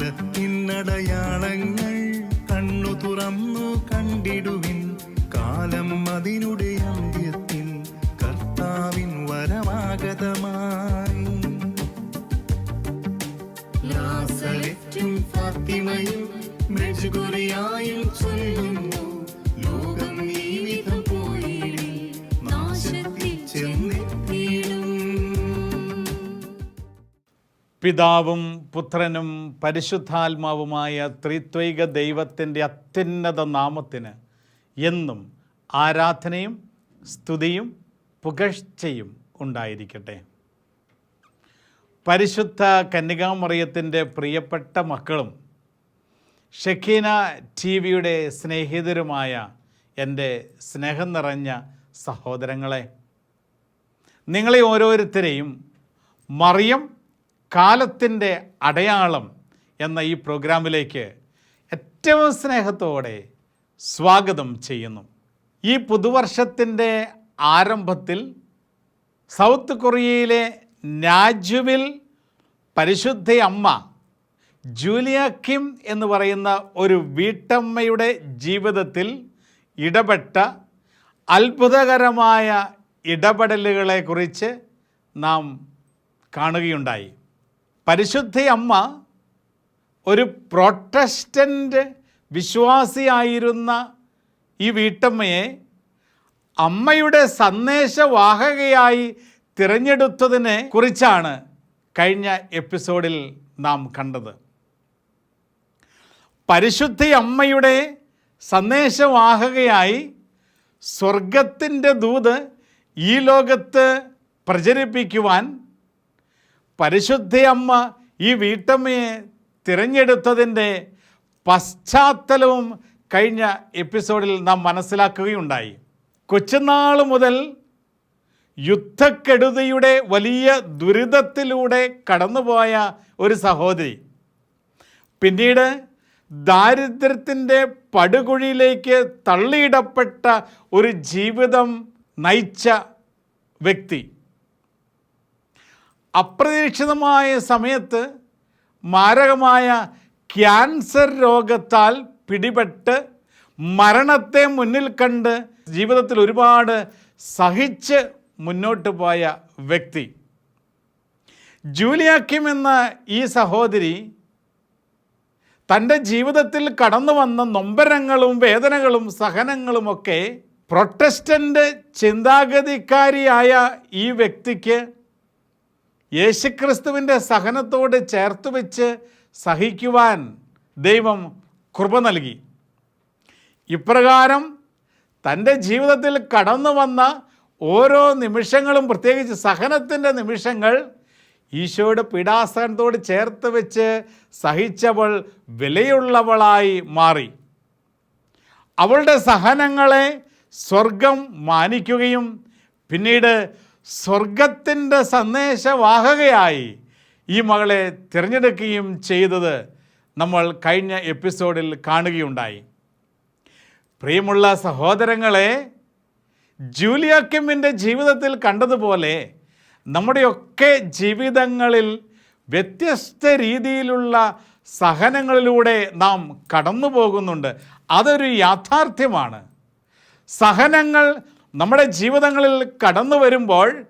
കാലത്തിനടയാളങ്ങൾ കണ്ണു തുറന്നു കണ്ടിടുവിൻ കാലം അതിനുടെ അന്ത്യത്തിൽ കർത്താവിൻ വരമാഗതമായി ഫാത്തിമയും മെഴുകുറിയായും ചൊല്ലുന്നു. പിതാവും പുത്രനും പരിശുദ്ധാത്മാവുമായ ത്രിത്വൈക ദൈവത്തിന്റെ അത്യുന്നത നാമത്തിന് എന്നും ആരാധനയും സ്തുതിയും പുകഴ്ചയും ഉണ്ടായിരിക്കട്ടെ. പരിശുദ്ധ കന്യകാമറിയത്തിന്റെ പ്രിയപ്പെട്ട മക്കളും ഷെഖീന ടി വിയുടെ സ്നേഹിതരുമായ എന്റെ സ്നേഹം നിറഞ്ഞ സഹോദരങ്ങളെ നിങ്ങളെ ഓരോരുത്തരെയും മറിയം കാലത്തിന്റെ അടയാളം എന്ന ഈ പ്രോഗ്രാമിലേക്ക് ഏറ്റവും സ്നേഹത്തോടെ സ്വാഗതം ചെയ്യുന്നു. ഈ പുതുവർഷത്തിന്റെ ആരംഭത്തിൽ സൗത്ത് കൊറിയയിലെ നാജുവിൽ പരിശുദ്ധ അമ്മ ജൂലിയ കിം എന്ന് പറയുന്ന ഒരു വീട്ടമ്മയുടെ ജീവിതത്തിൽ ഇടപെട്ട അത്ഭുതകരമായ ഇടപെടലുകളെക്കുറിച്ച് നാം കാണുകയുണ്ടായി. പരിശുദ്ധ അമ്മ ഒരു പ്രൊട്ടസ്റ്റന്റ് വിശ്വാസിയായിരുന്ന ഈ വീട്ടമ്മയെ അമ്മയുടെ സന്ദേശവാഹകയായി തിരഞ്ഞെടുത്തതിനെ കുറിച്ചാണ് കഴിഞ്ഞ എപ്പിസോഡിൽ നാം കണ്ടത്. പരിശുദ്ധി അമ്മയുടെ സന്ദേശവാഹകയായി സ്വർഗത്തിന്റെ ദൂത് ഈ ലോകത്ത് പ്രചരിപ്പിക്കുവാൻ പരിശുദ്ധ അമ്മ ഈ വീട്ടമ്മയെ തിരഞ്ഞെടുത്തതിന്റെ പശ്ചാത്തലവും കഴിഞ്ഞ എപ്പിസോഡിൽ നാം മനസ്സിലാക്കുകയുണ്ടായി. കൊച്ചുനാൾ മുതൽ യുദ്ധക്കെടുതിയുടെ വലിയ ദുരിതത്തിലൂടെ കടന്നുപോയ ഒരു സഹോദരി. പിന്നീട് ദാരിദ്ര്യത്തിന്റെ പടുകുഴിയിലേക്ക് തള്ളിയിടപ്പെട്ട ഒരു ജീവിതം നയിച്ച വ്യക്തി. അപ്രതീക്ഷിതമായ സമയത്ത് മാരകമായ ക്യാൻസർ രോഗത്താൽ പിടിപെട്ട് മരണത്തെ മുന്നിൽ കണ്ട് ജീവിതത്തിൽ ഒരുപാട് സഹിച്ച് മുന്നോട്ട് പോയ വ്യക്തി. ജൂലിയാക്കിം എന്ന ഈ സഹോദരി തന്റെ ജീവിതത്തിൽ കടന്നു വന്ന നൊമ്പരങ്ങളും വേദനകളും സഹനങ്ങളുമൊക്കെ പ്രൊട്ടസ്റ്റന്റ് ചിന്താഗതിക്കാരിയായ ഈ വ്യക്തിക്ക് യേശുക്രിസ്തുവിന്റെ സഹനത്തോട് ചേർത്ത് വെച്ച് സഹിക്കുവാൻ ദൈവം കൃപ നൽകി. ഇപ്രകാരം തന്റെ ജീവിതത്തിൽ കടന്നു വന്ന ഓരോ നിമിഷങ്ങളും പ്രത്യേകിച്ച് സഹനത്തിന്റെ നിമിഷങ്ങൾ ഈശോയുടെ പീഡാസനത്തോട് ചേർത്ത് വെച്ച് സഹിച്ചവൾ വിലയുള്ളവളായി മാറി. അവളുടെ സഹനങ്ങളെ സ്വർഗം മാനിക്കുകയും പിന്നീട് സ്വർഗത്തിന്റെ സന്ദേശവാഹകയായി ഈ മകളെ തിരഞ്ഞെടുക്കുകയും ചെയ്തത് നമ്മൾ കഴിഞ്ഞ എപ്പിസോഡിൽ കാണുകയുണ്ടായി. പ്രിയമുള്ള സഹോദരങ്ങളെ ജൂലിയ കിമ്മിന്റെ ജീവിതത്തിൽ കണ്ടതുപോലെ നമ്മുടെയൊക്കെ ജീവിതങ്ങളിൽ വ്യത്യസ്ത രീതിയിലുള്ള സഹനങ്ങളിലൂടെ നാം കടന്നു പോകുന്നുണ്ട് അതൊരു യാഥാർത്ഥ്യമാണ്. സഹനങ്ങൾ നമ്മുടെ ജീവിതങ്ങളിൽ കടന്നു വരുമ്പോൾ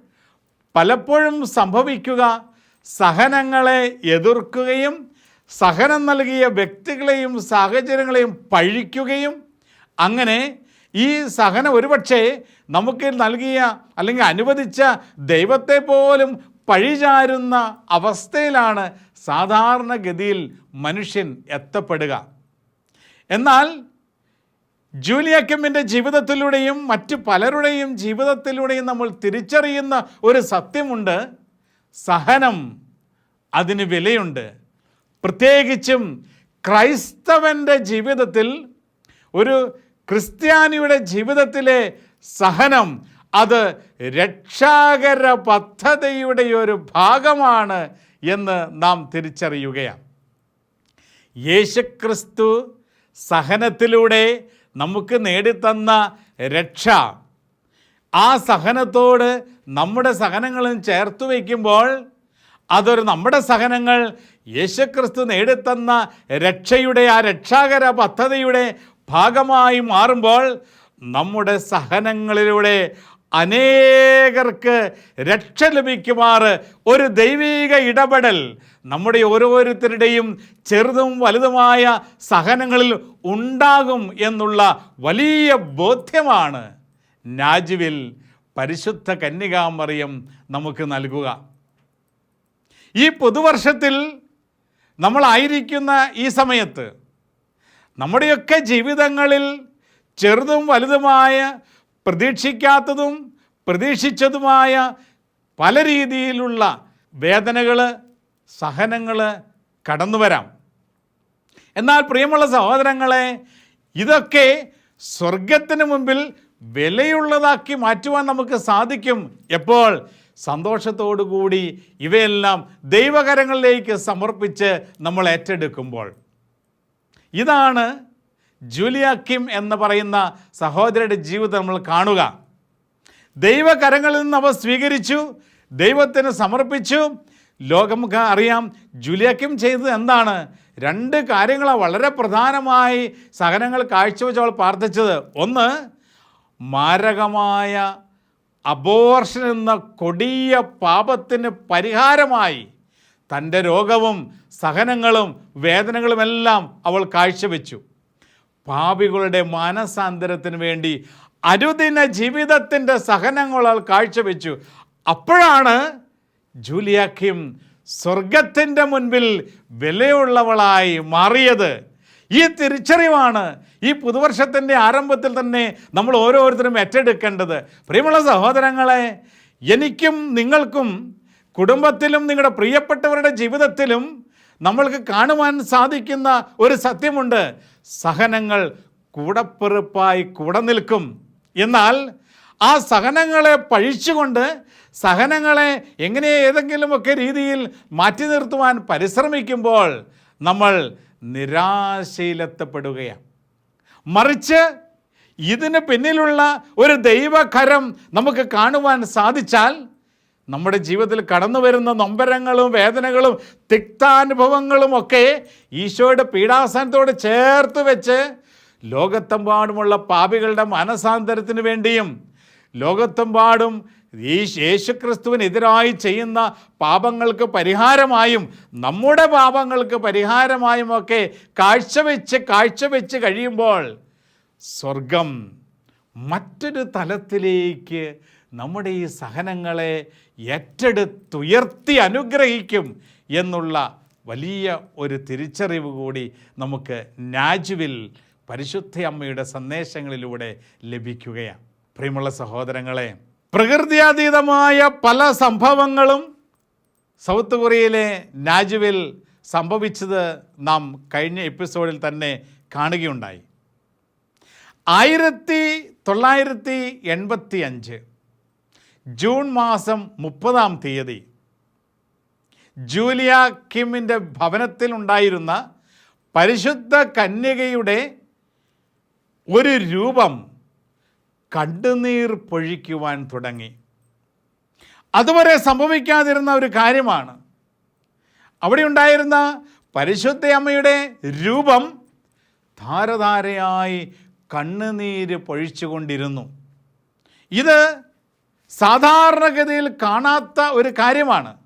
പലപ്പോഴും സംഭവിക്കുക സഹനങ്ങളെ എതിർക്കുകയും സഹനം നൽകിയ വ്യക്തികളെയും സാഹചര്യങ്ങളെയും പഴിക്കുകയും. അങ്ങനെ ഈ സഹനം ഒരുപക്ഷെ നമുക്ക് നൽകിയ അല്ലെങ്കിൽ അനുവദിച്ച ദൈവത്തെ പോലും പഴിചാരുന്ന അവസ്ഥയിലാണ് സാധാരണഗതിയിൽ മനുഷ്യൻ എത്തപ്പെടുക. എന്നാൽ ജൂലിയ കെമ്മിന്റെ ജീവിതത്തിലൂടെയും മറ്റ് പലരുടെയും ജീവിതത്തിലൂടെയും നമ്മൾ തിരിച്ചറിയുന്ന ഒരു സത്യമുണ്ട്. സഹനം അതിന് വിലയുണ്ട്. പ്രത്യേകിച്ചും ക്രൈസ്തവന്റെ ജീവിതത്തിൽ ഒരു ക്രിസ്ത്യാനിയുടെ ജീവിതത്തിലെ സഹനം അത് രക്ഷാകര പദ്ധതിയുടെ ഒരു ഭാഗമാണ് എന്ന് നാം തിരിച്ചറിയുകയാണ്. യേശുക്രിസ്തു സഹനത്തിലൂടെ നമുക്ക് നേടിത്തന്ന രക്ഷ. ആ സഹനത്തോട് നമ്മുടെ സഹനങ്ങളും ചേർത്ത് വയ്ക്കുമ്പോൾ അതൊരു നമ്മുടെ സഹനങ്ങൾ യേശുക്രിസ്തു നേടിത്തന്ന രക്ഷയുടെ ആ രക്ഷാകര പദ്ധതിയുടെ ഭാഗമായി മാറുമ്പോൾ നമ്മുടെ സഹനങ്ങളിലൂടെ അനേകർക്ക് രക്ഷ ലഭിക്കുമാർ ഒരു ദൈവീക ഇടപെടൽ നമ്മുടെ ഓരോരുത്തരുടെയും ചെറുതും വലുതുമായ സഹനങ്ങളിൽ ഉണ്ടാകും എന്നുള്ള വലിയ ബോധ്യമാണ്. നാജുവിൽ പരിശുദ്ധ കന്യകാമറിയം നമുക്ക് നൽകുക. ഈ പുതുവർഷത്തിൽ നമ്മളായിരിക്കുന്ന ഈ സമയത്ത് നമ്മുടെയൊക്കെ ജീവിതങ്ങളിൽ ചെറുതും വലുതുമായ പ്രതീക്ഷിക്കാത്തതും പ്രതീക്ഷിച്ചതുമായ പല രീതിയിലുള്ള വേദനകൾ സഹനങ്ങൾ കടന്നു വരാം. എന്നാൽ പ്രിയമുള്ള സഹോദരങ്ങളെ ഇതൊക്കെ സ്വർഗത്തിന് മുമ്പിൽ വിലയുള്ളതാക്കി മാറ്റുവാൻ നമുക്ക് സാധിക്കും എപ്പോൾ? സന്തോഷത്തോടുകൂടി ഇവയെല്ലാം ദൈവകരങ്ങളിലേക്ക് സമർപ്പിച്ച് നമ്മൾ ഏറ്റെടുക്കുമ്പോൾ. ഇതാണ് ജൂലിയാക്കിം എന്ന് പറയുന്ന സഹോദരിയുടെ ജീവിതം നമ്മൾ കാണുക. ദൈവകരങ്ങളിൽ നിന്ന് അവ സ്വീകരിച്ചു ദൈവത്തിന് സമർപ്പിച്ചു. ലോകം അറിയാം ജൂലിയ കിം ചെയ്തത് എന്താണ്? രണ്ട് കാര്യങ്ങളാണ് വളരെ പ്രധാനമായി സഹനങ്ങൾ കാഴ്ചവെച്ച് അവൾ പ്രാർത്ഥിച്ചത്. ഒന്ന് മാരകമായ അബോർഷൻ എന്ന കൊടിയ പാപത്തിന് പരിഹാരമായി തന്റെ രോഗവും സഹനങ്ങളും വേദനകളുമെല്ലാം അവൾ കാഴ്ചവെച്ചു. പാപികളുടെ മാനസാന്തരത്തിന് വേണ്ടി അനുദിന ജീവിതത്തിന്റെ സഹനങ്ങളാൽ കാഴ്ചവെച്ചു. അപ്പോഴാണ് ജൂലിയാക്കിം സ്വർഗത്തിന്റെ മുൻപിൽ വിലയുള്ളവളായി മാറിയത്. ഈ തിരിച്ചറിവാണ് ഈ പുതുവർഷത്തിന്റെ ആരംഭത്തിൽ തന്നെ നമ്മൾ ഓരോരുത്തരും ഏറ്റെടുക്കേണ്ടത്. പ്രിയമുള്ള സഹോദരങ്ങളെ എനിക്കും നിങ്ങൾക്കും കുടുംബത്തിലും നിങ്ങളുടെ പ്രിയപ്പെട്ടവരുടെ ജീവിതത്തിലും നമ്മൾക്ക് കാണുവാൻ സാധിക്കുന്ന ഒരു സത്യമുണ്ട്. സഹനങ്ങൾ കൂടപ്പെറുപ്പായി കൂടെ നിൽക്കും. എന്നാൽ ആ സഹനങ്ങളെ പഴിച്ചുകൊണ്ട് സഹനങ്ങളെ എങ്ങനെ ഏതെങ്കിലുമൊക്കെ രീതിയിൽ മാറ്റി നിർത്തുവാൻ പരിശ്രമിക്കുമ്പോൾ നമ്മൾ നിരാശയിലെത്തപ്പെടുകയാണ്. മറിച്ച് ഇതിന് പിന്നിലുള്ള ഒരു ദൈവകരം നമുക്ക് കാണുവാൻ സാധിച്ചാൽ നമ്മുടെ ജീവിതത്തിൽ കടന്നു വരുന്ന നൊമ്പരങ്ങളും വേദനകളും തിക്താനുഭവങ്ങളും ഒക്കെ ഈശോയുടെ പീഡാസനത്തോട് ചേർത്ത് വെച്ച് ലോകത്തെമ്പാടുമുള്ള പാപികളുടെ മനസാന്തരത്തിന് വേണ്ടിയും ലോകത്തെമ്പാടും ഈ യേശുക്രിസ്തുവിനെതിരായി ചെയ്യുന്ന പാപങ്ങൾക്ക് പരിഹാരമായും നമ്മുടെ പാപങ്ങൾക്ക് പരിഹാരമായും ഒക്കെ കാഴ്ചവെച്ച് കാഴ്ചവെച്ച് കഴിയുമ്പോൾ സ്വർഗം മറ്റൊരു തലത്തിലേക്ക് നമ്മുടെ ഈ സഹനങ്ങളെ ഏറ്റെടുത്തുയർത്തി അനുഗ്രഹിക്കും എന്നുള്ള വലിയ ഒരു തിരിച്ചറിവ് കൂടി നമുക്ക് നാജുവിൽ പരിശുദ്ധ അമ്മയുടെ സന്ദേശങ്ങളിലൂടെ ലഭിക്കുകയാണ്. പ്രിയമുള്ള സഹോദരങ്ങളെ പ്രകൃതിയാതീതമായ പല സംഭവങ്ങളും സൗത്ത് കൊറിയയിലെ നാജുവിൽ സംഭവിച്ചത് നാം കഴിഞ്ഞ എപ്പിസോഡിൽ തന്നെ കാണുകയുണ്ടായി. ആയിരത്തി തൊള്ളായിരത്തി എൺപത്തി അഞ്ച് ജൂൺ മാസം മുപ്പതാം തീയതി ജൂലിയ കിമ്മിന്റെ ഭവനത്തിലുണ്ടായിരുന്ന പരിശുദ്ധ കന്യകയുടെ ഒരു രൂപം കണ്ടുനീർ പൊഴിക്കുവാൻ തുടങ്ങി. അതുവരെ സംഭവിക്കാതിരുന്ന ഒരു കാര്യമാണ്. അവിടെ ഉണ്ടായിരുന്ന പരിശുദ്ധ അമ്മയുടെ രൂപം ധാരധാരയായി കണ്ണുനീര് പൊഴിച്ചുകൊണ്ടിരുന്നു. ഇത് സാധാരണഗതിയിൽ കാണാത്ത ഒരു കാര്യമാണ്.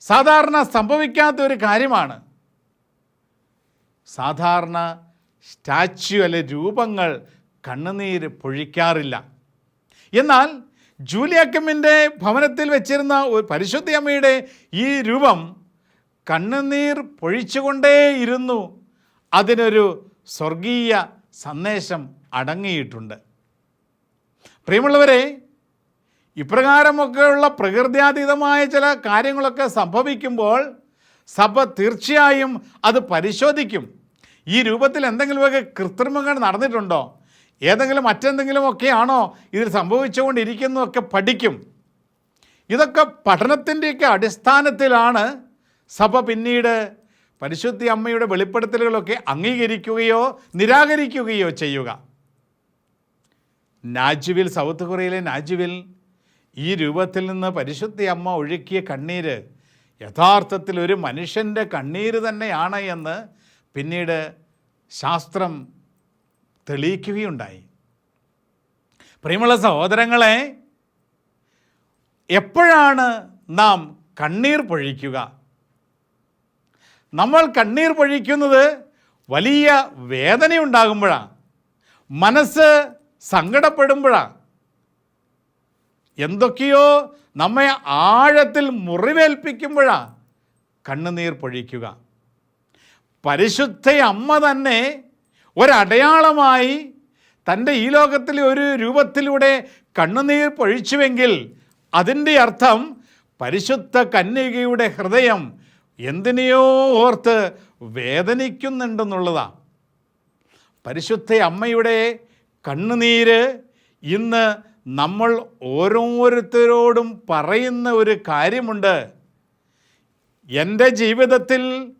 സാധാരണ സംഭവിക്കാത്ത ഒരു കാര്യമാണ്. സാധാരണ സ്റ്റാച്യു അല്ലെ രൂപങ്ങൾ കണ്ണുനീര് പൊഴിക്കാറില്ല. എന്നാൽ ജൂലിയക്കമ്മിന്റെ ഭവനത്തിൽ വെച്ചിരുന്ന ഒരു പരിശുദ്ധ അമ്മയുടെ ഈ രൂപം കണ്ണുനീർ പൊഴിച്ചുകൊണ്ടേയിരുന്നു. അതിനൊരു സ്വർഗീയ സന്ദേശം അടങ്ങിയിട്ടുണ്ട്. പ്രിയമുള്ളവരെ ഇപ്രകാരമൊക്കെയുള്ള പ്രകൃത്യാതീതമായ ചില കാര്യങ്ങളൊക്കെ സംഭവിക്കുമ്പോൾ സഭ തീർച്ചയായും അത് പരിശോധിക്കും. ഈ രൂപത്തിൽ എന്തെങ്കിലുമൊക്കെ കൃത്രിമങ്ങൾ നടന്നിട്ടുണ്ടോ? ഏതെങ്കിലും മറ്റെന്തെങ്കിലുമൊക്കെ ആണോ ഇതിൽ സംഭവിച്ചുകൊണ്ടിരിക്കുന്നതൊക്കെ പഠിക്കും. ഇതൊക്കെ പഠനത്തിന്റെയൊക്കെ അടിസ്ഥാനത്തിലാണ് സഭ പിന്നീട് പരിശുദ്ധി അമ്മയുടെ വെളിപ്പെടുത്തലുകളൊക്കെ അംഗീകരിക്കുകയോ നിരാകരിക്കുകയോ ചെയ്യുക. നാജുവിൽ സൗത്ത് കൊറിയയിലെ നാജുവിൽ ഈ രൂപത്തിൽ നിന്ന് പരിശുദ്ധ അമ്മ ഒഴുക്കിയ കണ്ണീര് യഥാർത്ഥത്തിൽ ഒരു മനുഷ്യന്റെ കണ്ണീര് തന്നെയാണ് എന്ന് പിന്നീട് ശാസ്ത്രം തെളിയിക്കുകയുണ്ടായി. പ്രിയമുള്ള സഹോദരങ്ങളെ എപ്പോഴാണ് നാം കണ്ണീർ പൊഴിക്കുക? നമ്മൾ കണ്ണീർ പൊഴിക്കുന്നത് വലിയ വേദനയുണ്ടാകുമ്പോഴാണ്. മനസ്സ് സങ്കടപ്പെടുമ്പോഴാണ് എന്തൊക്കെയോ നമ്മെ ആഴത്തിൽ മുറിവേൽപ്പിക്കുമ്പോഴാണ് കണ്ണുനീർ പൊഴിക്കുക. പരിശുദ്ധ അമ്മ തന്നെ ഒരടയാളമായി തന്റെ ഈ ലോകത്തിലെ ഒരു രൂപത്തിലൂടെ കണ്ണുനീർ പൊഴിച്ചുവെങ്കിൽ അതിന്റെ അർത്ഥം പരിശുദ്ധ കന്യകയുടെ ഹൃദയം എന്തിനെയോ ഓർത്ത് വേദനിക്കുന്നുണ്ടെന്നുള്ളതാണ് പരിശുദ്ധ അമ്മയുടെ കണ്ണുനീര് ഇന്ന് നമ്മൾ ഓരോരുത്തരോടും പറയുന്ന ഒരു കാര്യമുണ്ട്. എന്റെ ജീവിതത്തിൽ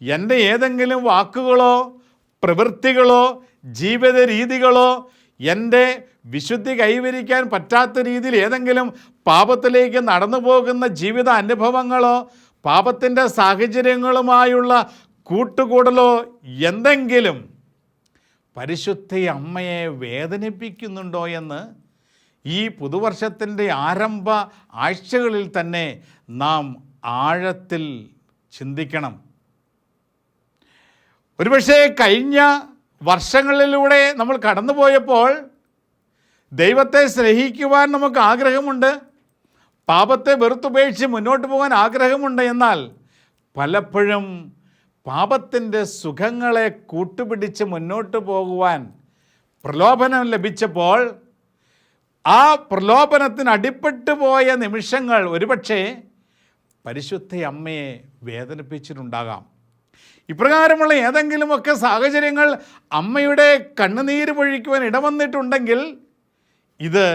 എന്റെ ഏതെങ്കിലും വാക്കുകളോ പ്രവൃത്തികളോ ജീവിത രീതികളോ എന്റെ വിശുദ്ധി കൈവരിക്കാൻ പറ്റാത്ത രീതിയിൽ ഏതെങ്കിലും പാപത്തിലേക്ക് നടന്നു പോകുന്ന ജീവിത അനുഭവങ്ങളോ പാപത്തിന്റെ സാഹചര്യങ്ങളുമായുള്ള കൂട്ടുകൂടലോ എന്തെങ്കിലും പരിശുദ്ധ അമ്മയെ വേദനിപ്പിക്കുന്നുണ്ടോ എന്ന് ഈ പുതുവർഷത്തിന്റെ ആരംഭ ആഴ്ചകളിൽ തന്നെ നാം ആഴത്തിൽ ചിന്തിക്കണം. ഒരുപക്ഷെ കഴിഞ്ഞ വർഷങ്ങളിലൂടെ നമ്മൾ കടന്നുപോയപ്പോൾ ദൈവത്തെ സ്നേഹിക്കുവാൻ നമുക്ക് ആഗ്രഹമുണ്ട്. പാപത്തെ വെറുത്തുപേക്ഷിച്ച് മുന്നോട്ട് പോകാൻ ആഗ്രഹമുണ്ട് എന്നാൽ പലപ്പോഴും പാപത്തിന്റെ സുഖങ്ങളെ കൂട്ടുപിടിച്ച് മുന്നോട്ട് പോകുവാൻ പ്രലോഭനം ലഭിച്ചപ്പോൾ ആ പ്രലോഭനത്തിന് അടിപ്പെട്ടു പോയ നിമിഷങ്ങൾ ഒരുപക്ഷെ പരിശുദ്ധ അമ്മയെ വേദനിപ്പിച്ചിട്ടുണ്ടാകാം. ഇപ്രകാരമുള്ള ഏതെങ്കിലുമൊക്കെ സാഹചര്യങ്ങൾ അമ്മയുടെ കണ്ണുനീര് പൊഴിക്കുവാൻ ഇടവന്നിട്ടുണ്ടെങ്കിൽ ഇത്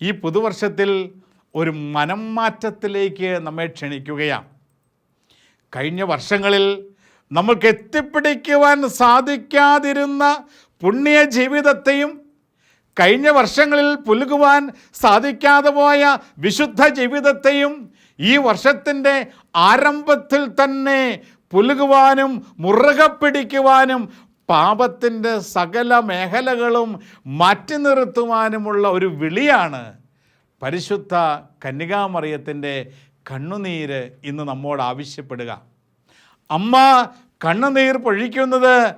ഈ പുതുവർഷത്തിൽ ഒരു മനംമാറ്റത്തിലേക്ക് നമ്മെ ക്ഷണിക്കുകയാണ്. കഴിഞ്ഞ വർഷങ്ങളിൽ നമുക്ക് എത്തിപ്പിടിക്കുവാൻ സാധിക്കാതിരുന്ന പുണ്യ ജീവിതത്തെയും കഴിഞ്ഞ വർഷങ്ങളിൽ പുലുകുവാൻ സാധിക്കാതെ പോയ വിശുദ്ധ ജീവിതത്തെയും ഈ വർഷത്തിന്റെ ആരംഭത്തിൽ തന്നെ പുലുകുവാനും മുറുകെ പിടിക്കുവാനും പാപത്തിന്റെ സകല മേഖലകളും മാറ്റി നിർത്തുവാനുമുള്ള ഒരു വിളിയാണ് പരിശുദ്ധ കന്യകാമറിയത്തിന്റെ കണ്ണുനീര് ഇന്ന് നമ്മോട് ആവശ്യപ്പെടുക. അമ്മ കണ്ണുനീർ പൊഴിക്കുന്നത്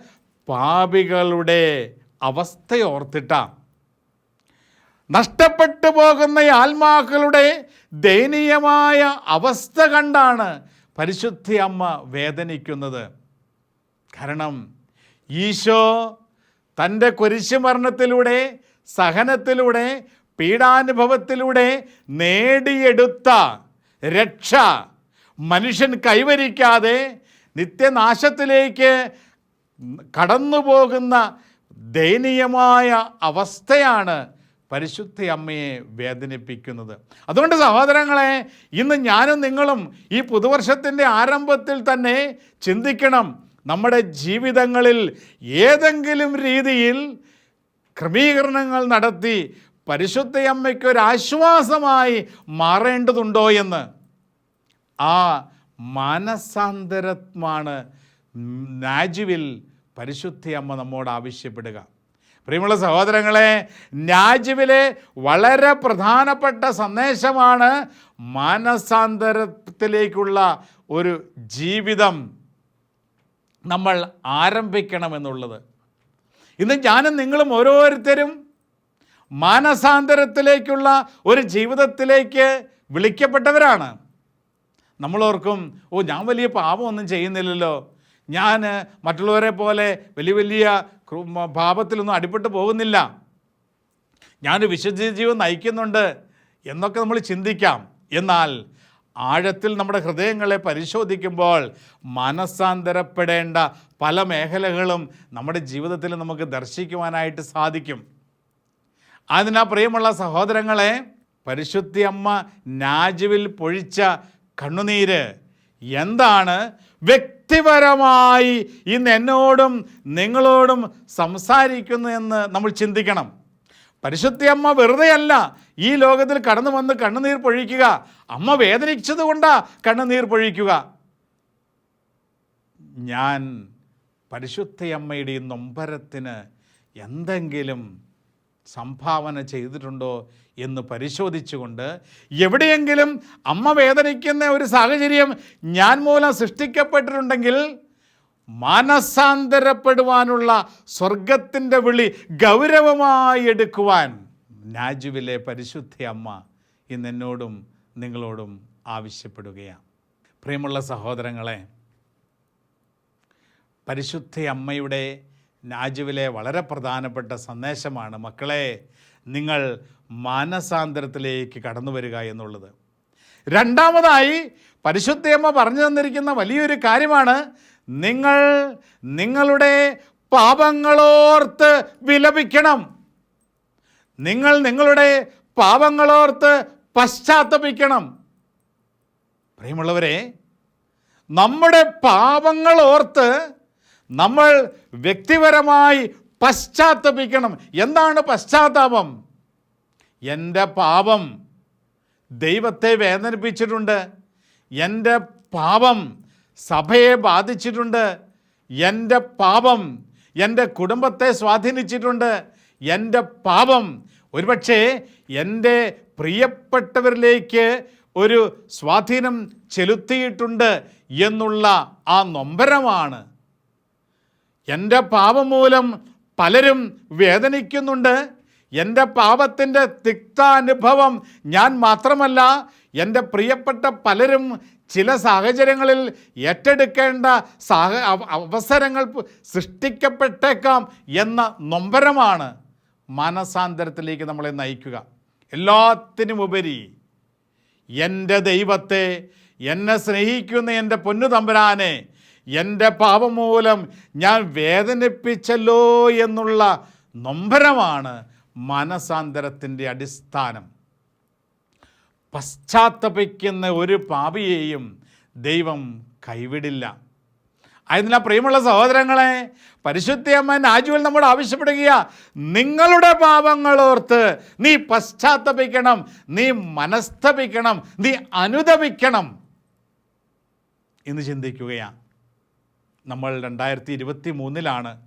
പാപികളുടെ അവസ്ഥയോർത്തിട്ടാണ് നഷ്ടപ്പെട്ടു പോകുന്ന ആത്മാക്കളുടെ ദയനീയമായ അവസ്ഥ കണ്ടാണ് പരിശുദ്ധി അമ്മ വേദനിക്കുന്നത്. കാരണം ഈശോ തന്റെ കുരിശുമരണത്തിലൂടെ സഹനത്തിലൂടെ പീഡാനുഭവത്തിലൂടെ നേടിയെടുത്ത രക്ഷ മനുഷ്യൻ കൈവരിക്കാതെ നിത്യനാശത്തിലേക്ക് കടന്നു പോകുന്ന ദയനീയമായ അവസ്ഥയാണ് പരിശുദ്ധ അമ്മയെ വേദനിപ്പിക്കുന്നത്. അതുകൊണ്ട് സഹോദരങ്ങളെ ഇന്ന് ഞാനും നിങ്ങളും ഈ പുതുവർഷത്തിന്റെ ആരംഭത്തിൽ തന്നെ ചിന്തിക്കണം. നമ്മുടെ ജീവിതങ്ങളിൽ ഏതെങ്കിലും രീതിയിൽ ക്രമീകരണങ്ങൾ നടത്തി പരിശുദ്ധ അമ്മയ്ക്ക് ഒരു ആശ്വാസമായി മാറേണ്ടതുണ്ടോ എന്ന് ആ മാനസാന്തരമാണ് നാജുവിൽ പരിശുദ്ധ അമ്മ നമ്മോട് ആവശ്യപ്പെടുക. പ്രിയമുള്ള സഹോദരങ്ങളെ നാജുവിലെ വളരെ പ്രധാനപ്പെട്ട സന്ദേശമാണ് മാനസാന്തരത്തിലേക്കുള്ള ഒരു ജീവിതം നമ്മൾ ആരംഭിക്കണമെന്നുള്ളത്. ഇന്ന് ഞാനും നിങ്ങളും ഓരോരുത്തരും മാനസാന്തരത്തിലേക്കുള്ള ഒരു ജീവിതത്തിലേക്ക് വിളിക്കപ്പെട്ടവരാണ്. നമ്മളോർക്കും ഓ ഞാൻ വലിയ പാപമൊന്നും ചെയ്യുന്നില്ലല്ലോ. ഞാൻ മറ്റുള്ളവരെ പോലെ വലിയ വലിയ പാപത്തിലൊന്നും അടിപ്പെട്ട് പോകുന്നില്ല. ഞാൻ വിശുദ്ധ ജീവൻ നയിക്കുന്നുണ്ട് എന്നൊക്കെ നമ്മൾ ചിന്തിക്കാം. എന്നാൽ ആഴത്തിൽ നമ്മുടെ ഹൃദയങ്ങളെ പരിശോധിക്കുമ്പോൾ മനസ്സാന്തരപ്പെടേണ്ട പല മേഖലകളും നമ്മുടെ ജീവിതത്തിൽ നമുക്ക് ദർശിക്കുവാനായിട്ട് സാധിക്കും. അതിനാ പ്രിയമുള്ള സഹോദരങ്ങളെ പരിശുദ്ധി അമ്മ നാജുവിൽ പൊഴിച്ച കണ്ണുനീര്. എന്താണ്? വ്യക്തിപരമായി ഇന്ന് എന്നോടും നിങ്ങളോടും സംസാരിക്കുന്നു എന്ന് നമ്മൾ ചിന്തിക്കണം. പരിശുദ്ധി അമ്മ വെറുതെയല്ല ഈ ലോകത്തിൽ കടന്നു വന്ന് കണ്ണുനീർ പൊഴിക്കുക. അമ്മ വേദനിച്ചത് കൊണ്ടാ കണ്ണുനീർ പൊഴിക്കുക. ഞാൻ പരിശുദ്ധയമ്മയുടെ നൊമ്പരത്തിന് എന്തെങ്കിലും സംഭാവന ചെയ്തിട്ടുണ്ടോ എന്ന് പരിശോധിച്ചുകൊണ്ട് എവിടെയെങ്കിലും അമ്മ വേദനിക്കുന്ന ഒരു സാഹചര്യം ഞാൻ മൂലം സൃഷ്ടിക്കപ്പെട്ടിട്ടുണ്ടെങ്കിൽ മാനസാന്തരപ്പെടുവാനുള്ള സ്വർഗത്തിന്റെ വിളി ഗൗരവമായി എടുക്കുവാൻ നാജുവിലെ പരിശുദ്ധ അമ്മ ഇന്ന് എന്നോടും നിങ്ങളോടും ആവശ്യപ്പെടുകയാണ്. പ്രിയമുള്ള സഹോദരങ്ങളെ പരിശുദ്ധ അമ്മയുടെ നാജുവിലെ വളരെ പ്രധാനപ്പെട്ട സന്ദേശമാണ്. മക്കളെ നിങ്ങൾ മാനസാന്തരത്തിലേക്ക് കടന്നു വരിക എന്നുള്ളത്. രണ്ടാമതായി പരിശുദ്ധയമ്മ പറഞ്ഞു തന്നിരിക്കുന്ന വലിയൊരു കാര്യമാണ്. നിങ്ങൾ നിങ്ങളുടെ പാപങ്ങളോർത്ത് വിലപിക്കണം. നിങ്ങൾ നിങ്ങളുടെ പാപങ്ങളോർത്ത് പശ്ചാത്തപിക്കണം. പ്രിയമുള്ളവരെ നമ്മുടെ പാപങ്ങൾ ഓർത്ത് നമ്മൾ വ്യക്തിപരമായി പശ്ചാത്തപിക്കണം. എന്താണ് പശ്ചാത്താപം? എന്റെ പാപം. ദൈവത്തെ വേദനിപ്പിച്ചിട്ടുണ്ട്. എന്റെ പാപം സഭയെ ബാധിച്ചിട്ടുണ്ട്. എന്റെ പാപം എന്റെ കുടുംബത്തെ സ്വാധീനിച്ചിട്ടുണ്ട്. എന്റെ പാപം ഒരുപക്ഷേ എന്റെ പ്രിയപ്പെട്ടവരിലേക്ക് ഒരു സ്വാധീനം ചെലുത്തിയിട്ടുണ്ട് എന്നുള്ള ആ നൊമ്പരമാണ്. എന്റെ പാപം മൂലം പലരും വേദനിക്കുന്നുണ്ട്. എന്റെ പാപത്തിന്റെ തിക്താനുഭവം ഞാൻ മാത്രമല്ല എന്റെ പ്രിയപ്പെട്ട പലരും ചില സാഹചര്യങ്ങളിൽ ഏറ്റെടുക്കേണ്ട സാഹ അവസരങ്ങൾ സൃഷ്ടിക്കപ്പെട്ടേക്കാം എന്ന നൊമ്പരമാണ് മാനസാന്തരത്തിലേക്ക് നമ്മളെ നയിക്കുക. എല്ലാത്തിനുമുപരി എന്റെ ദൈവത്തെ എന്നെ സ്നേഹിക്കുന്ന എന്റെ പൊന്നു തമ്പുരാനെ എന്റെ പാപം മൂലം ഞാൻ വേദനിപ്പിച്ചല്ലോ എന്നുള്ള നൊമ്പരമാണ് മനസാന്തരത്തിന്റെ അടിസ്ഥാനം. പശ്ചാത്തപിക്കുന്ന ഒരു പാപിയെയും ദൈവം കൈവിടില്ല. അതിനാ പ്രിയമുള്ള സഹോദരങ്ങളെ പരിശുദ്ധയമ്മ ആജുവിൽ നമ്മോട് ആവശ്യപ്പെടുകയാ നിങ്ങളുടെ പാപങ്ങൾ ഓർത്ത് നീ പശ്ചാത്തപിക്കണം നീ മനസ്തപിക്കണം നീ അനുദപിക്കണം എന്ന് ചിന്തിക്കുകയാണ് നമ്മൾ രണ്ടായിരത്തി ഇരുപത്തി മൂന്നിലാണ്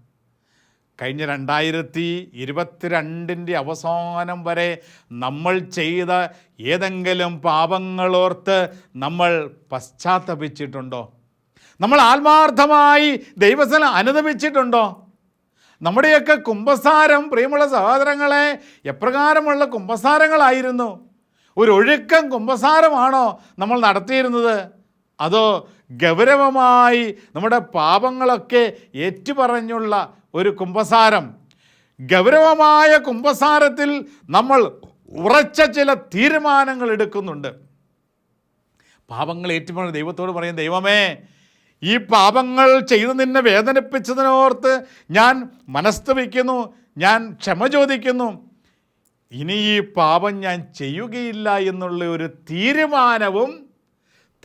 കഴിഞ്ഞ രണ്ടായിരത്തി ഇരുപത്തിരണ്ടിന്റെ അവസാനം വരെ നമ്മൾ ചെയ്ത ഏതെങ്കിലും പാപങ്ങളോർത്ത് നമ്മൾ പശ്ചാത്തപിച്ചിട്ടുണ്ടോ? നമ്മൾ ആത്മാർത്ഥമായി ദൈവസ്ഥലം അനുദപിച്ചിട്ടുണ്ടോ? നമ്മുടെയൊക്കെ കുംഭസാരം പ്രിയമുള്ള സഹോദരങ്ങളെ എപ്രകാരമുള്ള കുംഭസാരങ്ങളായിരുന്നു? ഒരു ഒഴുക്കം കുംഭസാരമാണോ നമ്മൾ നടത്തിയിരുന്നത്? അതോ ഗൗരവമായി നമ്മുടെ പാപങ്ങളൊക്കെ ഏറ്റുപറഞ്ഞുള്ള ഒരു കുംഭസാരം. ഗൗരവമായ കുംഭസാരത്തിൽ നമ്മൾ ഉറച്ച ചില തീരുമാനങ്ങൾ എടുക്കുന്നുണ്ട്. പാപങ്ങൾ ഏറ്റുപറഞ്ഞ ദൈവത്തോട് പറയും ദൈവമേ ഈ പാപങ്ങൾ ചെയ്തു നിന്നെ വേദനിപ്പിച്ചതിനോർത്ത് ഞാൻ മനസ്തപിക്കുന്നു ഞാൻ ക്ഷമ ചോദിക്കുന്നു. ഇനി ഈ പാപം ഞാൻ ചെയ്യുകയില്ല എന്നുള്ള ഒരു തീരുമാനവും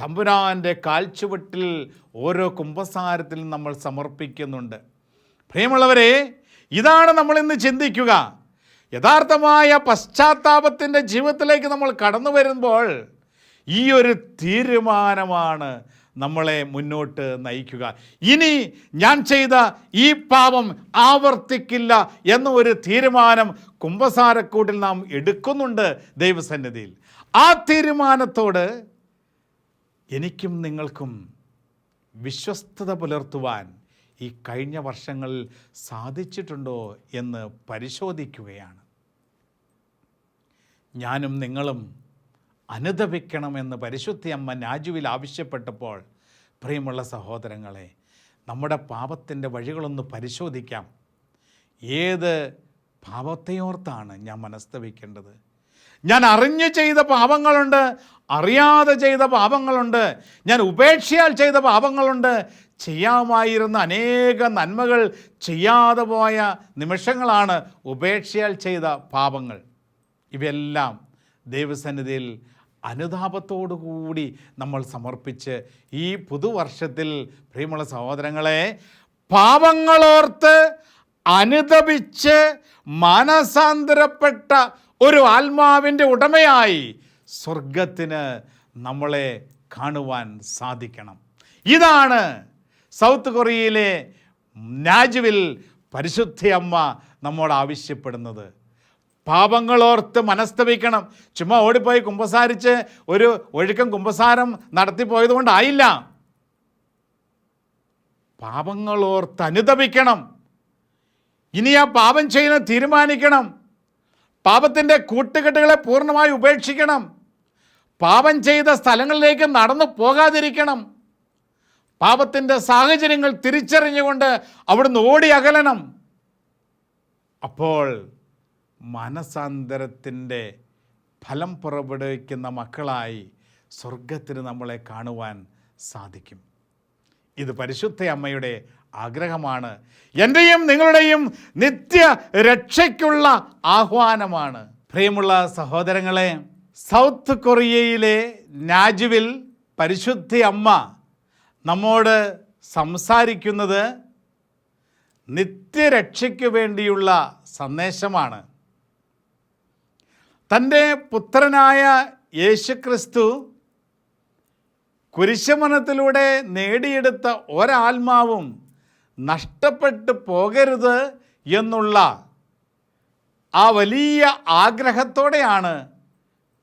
തമ്പുരാന്റെ കാൽച്ചുവട്ടിൽ ഓരോ കുംഭസാരത്തിലും നമ്മൾ സമർപ്പിക്കുന്നുണ്ട്. പ്രിയമുള്ളവരെ ഇതാണ് നമ്മൾ ഇന്ന് ചിന്തിക്കുക. യഥാർത്ഥമായ പശ്ചാത്താപത്തിന്റെ ജീവിതത്തിലേക്ക് നമ്മൾ കടന്നു വരുമ്പോൾ ഈ ഒരു തീരുമാനമാണ് നമ്മളെ മുന്നോട്ട് നയിക്കുക. ഇനി ഞാൻ ചെയ്ത ഈ പാപം ആവർത്തിക്കില്ല എന്ന ഒരു തീരുമാനം കുംഭസാരക്കൂട്ടിൽ നാം എടുക്കുന്നുണ്ട് ദൈവസന്നിധിയിൽ. ആ തീരുമാനത്തോട് എനിക്കും നിങ്ങൾക്കും വിശ്വസ്തത പുലർത്തുവാൻ ഈ കഴിഞ്ഞ വർഷങ്ങളിൽ സാധിച്ചിട്ടുണ്ടോ എന്ന് പരിശോധിക്കുകയാണ്. ഞാനും നിങ്ങളും അനുദപിക്കണമെന്ന് പരിശുദ്ധി അമ്മ നാജുവിൽ ആവശ്യപ്പെട്ടപ്പോൾ പ്രിയമുള്ള സഹോദരങ്ങളെ നമ്മുടെ പാപത്തിന്റെ വഴികളൊന്ന് പരിശോധിക്കാം. ഏത് പാപത്തെയോർത്താണ് ഞാൻ മനസ്തപിക്കേണ്ടത്? ഞാൻ അറിഞ്ഞ് ചെയ്ത പാപങ്ങളുണ്ട് അറിയാതെ ചെയ്ത പാപങ്ങളുണ്ട് ഞാൻ ഉപേക്ഷയാൽ ചെയ്ത പാപങ്ങളുണ്ട്. ചെയ്യാമായിരുന്ന അനേക നന്മകൾ ചെയ്യാതെ പോയ നിമിഷങ്ങളാണ് ഉപേക്ഷയാൽ ചെയ്ത പാപങ്ങൾ. ഇവയെല്ലാം ദൈവസന്നിധിയിൽ അനുതാപത്തോടുകൂടി നമ്മൾ സമർപ്പിച്ച് ഈ പുതുവർഷത്തിൽ പ്രിയമുള്ള സഹോദരങ്ങളെ പാപങ്ങളോർത്ത് അനുദപിച്ച് മാനസാന്തരപ്പെട്ട ഒരു ആത്മാവിന്റെ ഉടമയായി സ്വർഗത്തിന് നമ്മളെ കാണുവാൻ സാധിക്കണം. ഇതാണ് സൗത്ത് കൊറിയയിലെ നാജുവിൽ പരിശുദ്ധ അമ്മ നമ്മോട് ആവശ്യപ്പെടുന്നത്. പാപങ്ങളോർത്ത് മനസ്തപിക്കണം. ചുമ്മാ ഓടിപ്പോയി കുമ്പസാരിച്ച് ഒരു ഒഴുക്കം കുമ്പസാരം നടത്തിപ്പോയത് കൊണ്ടായില്ല പാപങ്ങളോർത്ത് അനുദപിക്കണം. ഇനി ആ പാപം ചെയ്യുന്ന തീരുമാനിക്കണം. പാപത്തിന്റെ കൂട്ടുകെട്ടുകളെ പൂർണമായി ഉപേക്ഷിക്കണം. പാപം ചെയ്ത സ്ഥലങ്ങളിലേക്ക് നടന്നു പോകാതിരിക്കണം. പാപത്തിന്റെ സാഹചര്യങ്ങൾ തിരിച്ചറിഞ്ഞുകൊണ്ട് അവിടുന്ന് ഓടി അകലണം. അപ്പോൾ മനസാന്തരത്തിന്റെ ഫലം പുറപ്പെടുവിക്കുന്ന മക്കളായി സ്വർഗത്തിന് നമ്മളെ കാണുവാൻ സാധിക്കും. ഇത് പരിശുദ്ധ അമ്മയുടെ ആഗ്രഹമാണ്. എന്റെയും നിങ്ങളുടെയും നിത്യ രക്ഷയ്ക്കുള്ള ആഹ്വാനമാണ്. പ്രിയമുള്ള സഹോദരങ്ങളെ സൗത്ത് കൊറിയയിലെ നാജുവിൽ പരിശുദ്ധി അമ്മ നമ്മോട് സംസാരിക്കുന്നത് നിത്യരക്ഷയ്ക്ക് വേണ്ടിയുള്ള സന്ദേശമാണ്. തന്റെ പുത്രനായ യേശുക്രിസ്തു കുരിശമനത്തിലൂടെ നേടിയെടുത്ത ഒരാത്മാവും നഷ്ടപ്പെട്ടു പോകരുത് എന്നുള്ള ആ വലിയ ആഗ്രഹത്തോടെയാണ്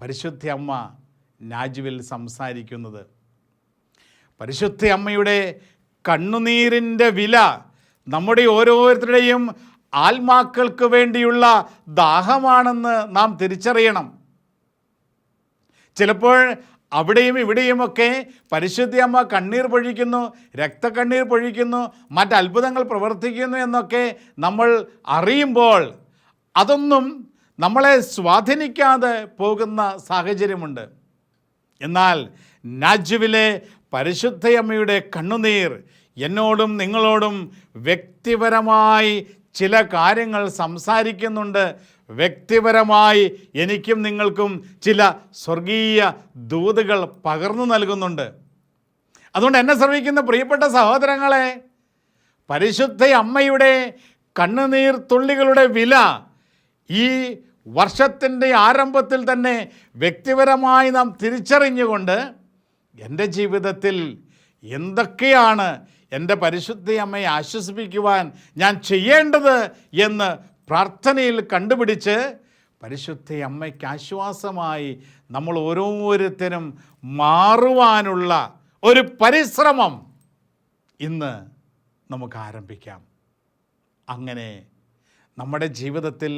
പരിശുദ്ധ അമ്മ നാജുവിൽ സംസാരിക്കുന്നത്. പരിശുദ്ധ അമ്മയുടെ കണ്ണുനീരിന്റെ വില നമ്മുടെ ഓരോരുത്തരുടെയും ആത്മാക്കൾക്ക് വേണ്ടിയുള്ള ദാഹമാണെന്ന് നാം തിരിച്ചറിയണം. ചിലപ്പോൾ അവിടെയും ഇവിടെയുമൊക്കെ പരിശുദ്ധ അമ്മ കണ്ണീർ പൊഴിക്കുന്നു രക്തക്കണ്ണീർ പൊഴിക്കുന്നു മറ്റ് അത്ഭുതങ്ങൾ പ്രവർത്തിക്കുന്നു എന്നൊക്കെ നമ്മൾ അറിയുമ്പോൾ അതൊന്നും നമ്മളെ സ്വാധീനിക്കാതെ പോകുന്ന സാഹചര്യമുണ്ട്. എന്നാൽ നാജുവിലെ പരിശുദ്ധയമ്മയുടെ കണ്ണുനീർ എന്നോടും നിങ്ങളോടും വ്യക്തിപരമായി ചില കാര്യങ്ങൾ സംസാരിക്കുന്നുണ്ട്. വ്യക്തിപരമായി എനിക്കും നിങ്ങൾക്കും ചില സ്വർഗീയ ദൂതുകൾ പകർന്നു നൽകുന്നുണ്ട്. അതുകൊണ്ട് എന്നെ ശ്രമിക്കുന്ന പ്രിയപ്പെട്ട സഹോദരങ്ങളെ പരിശുദ്ധ അമ്മയുടെ കണ്ണുനീർ തുള്ളികളുടെ വില ഈ വർഷത്തിന്റെ ആരംഭത്തിൽ തന്നെ വ്യക്തിപരമായി നാം തിരിച്ചറിഞ്ഞുകൊണ്ട് എന്റെ ജീവിതത്തിൽ എന്തൊക്കെയാണ് എന്റെ പരിശുദ്ധ അമ്മയെ ആശ്വസിപ്പിക്കുവാൻ ഞാൻ ചെയ്യേണ്ടത് എന്ന് പ്രാർത്ഥനയിൽ കണ്ടുപിടിച്ച് പരിശുദ്ധ അമ്മയ്ക്ക് ആശ്വാസമായി നമ്മൾ ഓരോരുത്തരും മാറുവാനുള്ള ഒരു പരിശ്രമം ഇന്ന് നമുക്ക് ആരംഭിക്കാം. അങ്ങനെ നമ്മുടെ ജീവിതത്തിൽ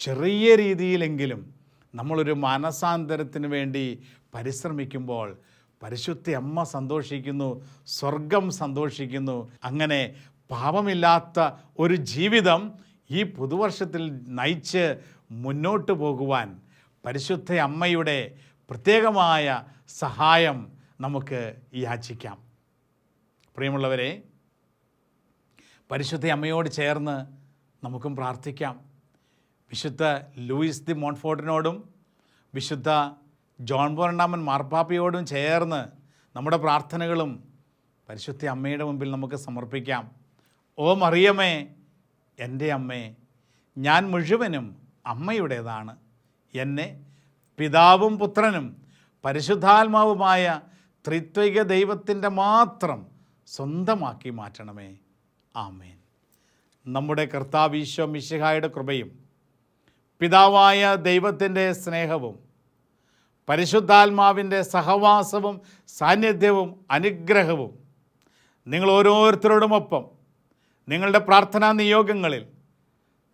ചെറിയ രീതിയിലെങ്കിലും നമ്മളൊരു മാനസാന്തരത്തിന് വേണ്ടി പരിശ്രമിക്കുമ്പോൾ പരിശുദ്ധ അമ്മ സന്തോഷിക്കുന്നു സ്വർഗം സന്തോഷിക്കുന്നു. അങ്ങനെ പാപമില്ലാത്ത ഒരു ജീവിതം ഈ പുതുവർഷത്തിൽ നയിച്ച് മുന്നോട്ട് പോകുവാൻ പരിശുദ്ധ അമ്മയുടെ പ്രത്യേകമായ സഹായം നമുക്ക് യാചിക്കാം പ്രിയമുള്ളവരെ പരിശുദ്ധ അമ്മയോട് ചേർന്ന് നമുക്കും പ്രാർത്ഥിക്കാം. വിശുദ്ധ ലൂയിസ് ദി മോൺഫോർട്ടിനോടും വിശുദ്ധ ജോൺ ബോരണ്ടാമൻ മാർപ്പാപ്പയോടും ചേർന്ന് നമ്മുടെ പ്രാർത്ഥനകളും പരിശുദ്ധ അമ്മയുടെ മുമ്പിൽ നമുക്ക് സമർപ്പിക്കാം. ഓ മറിയമേ എന്റെ അമ്മേ ഞാൻ മുഴുവനും അമ്മയുടേതാണ്. എന്നെ പിതാവും പുത്രനും പരിശുദ്ധാത്മാവുമായ ത്രിത്വിക ദൈവത്തിന്റെ മാത്രം സ്വന്തമാക്കി മാറ്റണമേ. ആമേൻ. നമ്മുടെ കർത്താവീശോ മിശിഹായുടെ കൃപയും പിതാവായ ദൈവത്തിന്റെ സ്നേഹവും പരിശുദ്ധാത്മാവിന്റെ സഹവാസവും സാന്നിധ്യവും അനുഗ്രഹവും നിങ്ങൾ ഓരോരുത്തരോടുമൊപ്പം നിങ്ങളുടെ പ്രാർത്ഥനാ നിയോഗങ്ങളിൽ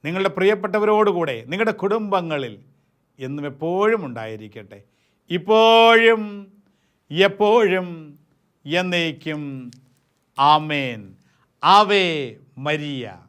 നിങ്ങളുടെ പ്രിയപ്പെട്ടവരോടുകൂടെ നിങ്ങളുടെ കുടുംബങ്ങളിൽ എന്നും എപ്പോഴും ഉണ്ടായിരിക്കട്ടെ. ഇപ്പോഴും എപ്പോഴും എന്നേക്കും. ആമേൻ. ആവേ മരിയ.